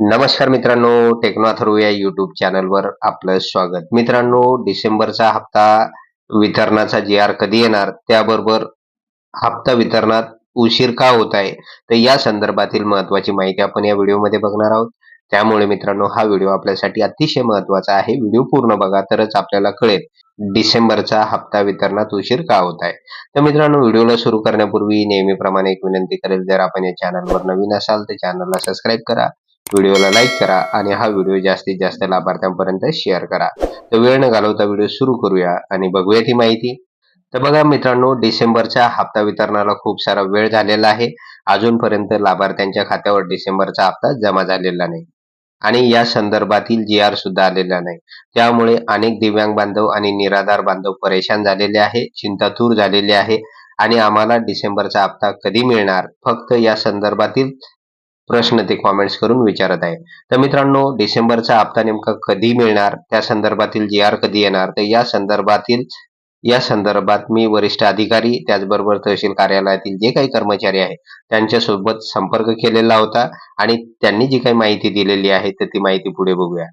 नमस्कार मित्रांनो टेक्नो या युट्यूब चॅनलवर आपलं स्वागत. मित्रांनो डिसेंबरचा हप्ता वितरणाचा जी आर कधी येणार त्याबरोबर हप्ता वितरणात उशीर का होत आहे तर या संदर्भातील महत्वाची माहिती आपण या व्हिडिओमध्ये बघणार आहोत. त्यामुळे मित्रांनो हा व्हिडिओ आपल्यासाठी अतिशय महत्त्वाचा आहे. व्हिडिओ पूर्ण बघा तरच आपल्याला कळेल डिसेंबरचा हप्ता वितरणात उशीर का होत आहे. तर मित्रांनो व्हिडिओला सुरू करण्यापूर्वी नेहमीप्रमाणे एक विनंती करेल जर आपण या चॅनलवर नवीन असाल तर चॅनलला सबस्क्राईब करा. व्हिडिओला लाईक करा आणि हा व्हिडिओ जास्तीत जास्त लाभार्थ्यांपर्यंत शेअर करा. तर वेळ न घालवता व्हिडिओ सुरू करूया आणि बघूया ती माहिती. तर बघा मित्रांनो डिसेंबरच्या हप्ता वितरणाला खूप सारा वेळ झालेला आहे. अजूनपर्यंत लाभार्थ्यांच्या खात्यावर डिसेंबरचा हप्ता जमा झालेला नाही. आणि या संदर्भातील जी आर सुद्धा आलेला नाही. त्यामुळे अनेक दिव्यांग बांधव आणि निराधार बांधव परेशान झालेले आहे चिंतातूर झालेले आहे आणि आम्हाला डिसेंबरचा हप्ता कधी मिळणार? फक्त या संदर्भातील प्रश्न ते कॉमेंट्स करून विचारत आहे. तर मित्रांनो डिसेंबरचा हप्ता नेमका कधी मिळणार? त्या संदर्भातील जी आर कधी येणार? तर या संदर्भातील या संदर्भात मी वरिष्ठ अधिकारी त्याचबरोबर तहसील कार्यालयातील जे काही कर्मचारी आहेत त्यांच्यासोबत संपर्क केलेला होता आणि त्यांनी जी काही माहिती दिलेली आहे तर ती माहिती पुढे बघूया.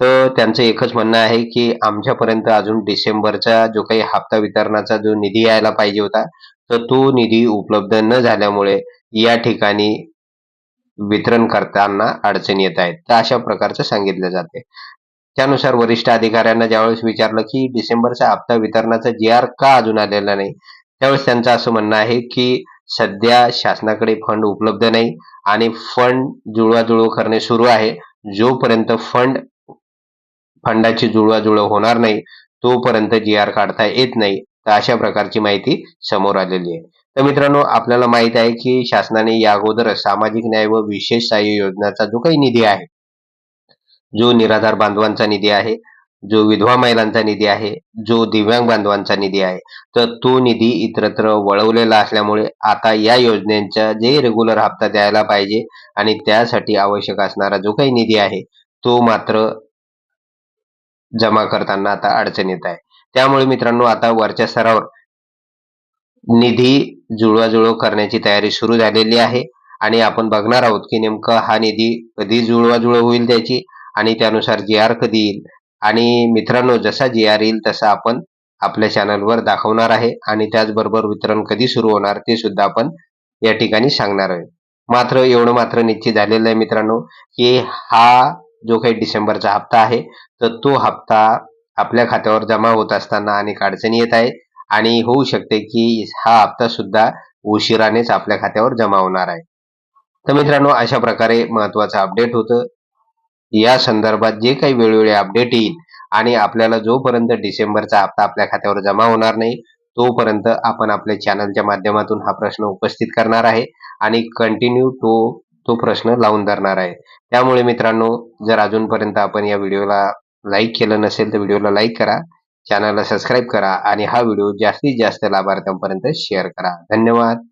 तर त्यांचं एकच म्हणणं आहे की आमच्यापर्यंत अजून डिसेंबरचा जो काही हप्ता वितरणाचा जो निधी यायला पाहिजे होता तर तो निधी उपलब्ध न झाल्यामुळे या ठिकाणी वितरण करताना अडचणी येत आहेत. तर अशा प्रकारचं सांगितलं जाते. त्यानुसार वरिष्ठ अधिकाऱ्यांना ज्यावेळेस विचारलं की डिसेंबरचा हप्ता वितरणाचा जी आर का अजून आलेला नाही? त्यावेळेस त्यांचं असं म्हणणं आहे की सध्या शासनाकडे फंड उपलब्ध नाही आणि फंड जुळवाजुळव करणे सुरू आहे. जोपर्यंत फंड फंडाची जुळवाजुळव होणार नाही तोपर्यंत जी आर काढता येत नाही. तर अशा प्रकारची माहिती समोर आलेली आहे. तर मित्रांनो आपल्याला माहीत आहे की शासनाने या अगोदर सामाजिक न्याय व विशेष सहाय्य योजनाचा जो काही निधी आहे जो निराधार बांधवांचा निधी आहे जो विधवा महिलांचा निधी आहे जो दिव्यांग बांधवांचा निधी आहे तर तो निधी इतरत्र वळवलेला असल्यामुळे आता या योजनेचा जे रेग्युलर हप्ता द्यायला पाहिजे आणि त्यासाठी आवश्यक असणारा जो काही निधी आहे तो मात्र जमा करताना आता अडचण येत आहे. त्यामुळे मित्रांनो आता वरच्या स्तरावर निधी जुळवाजुळव करण्याची तयारी सुरू झालेली आहे. आणि आपण बघणार आहोत की नेमकं हा निधी कधी जुळवाजुळव होईल त्याची आणि त्यानुसार जी आर कधी येईल. आणि मित्रांनो जसा जी आर येईल तसा आपण आपल्या चॅनलवर दाखवणार आहे आणि त्याचबरोबर वितरण कधी सुरू होणार ते सुद्धा आपण या ठिकाणी सांगणार आहे. मात्र एवढं मात्र निश्चित झालेलं आहे मित्रांनो की हा जो काही डिसेंबरचा हप्ता आहे तर तो हप्ता आपल्या खात्यावर जमा होत असताना अनेक अडचणी येत आहे आणि होऊ शकते की हा हप्ता सुद्धा उशिरानेच आपल्या खात्यावर जमा होणार आहे. तर मित्रांनो अशा प्रकारे महत्वाचं अपडेट होतं. या संदर्भात जे काही वेळोवेळी अपडेट येईल आणि आपल्याला जोपर्यंत डिसेंबरचा हप्ता आपल्या खात्यावर जमा होणार नाही तोपर्यंत आपण आपल्या चॅनलच्या माध्यमातून हा प्रश्न उपस्थित करणार आहे आणि कंटिन्यू तो तो प्रश्न लावून धरणार आहे. त्यामुळे मित्रांनो जर अजूनपर्यंत आपण या व्हिडिओला लाईक केलं नसेल तर व्हिडिओला लाईक करा. चॅनलला सबस्क्राईब करा आणि हा व्हिडिओ जास्तीत जास्त लाभार्थ्यांपर्यंत शेअर करा. धन्यवाद.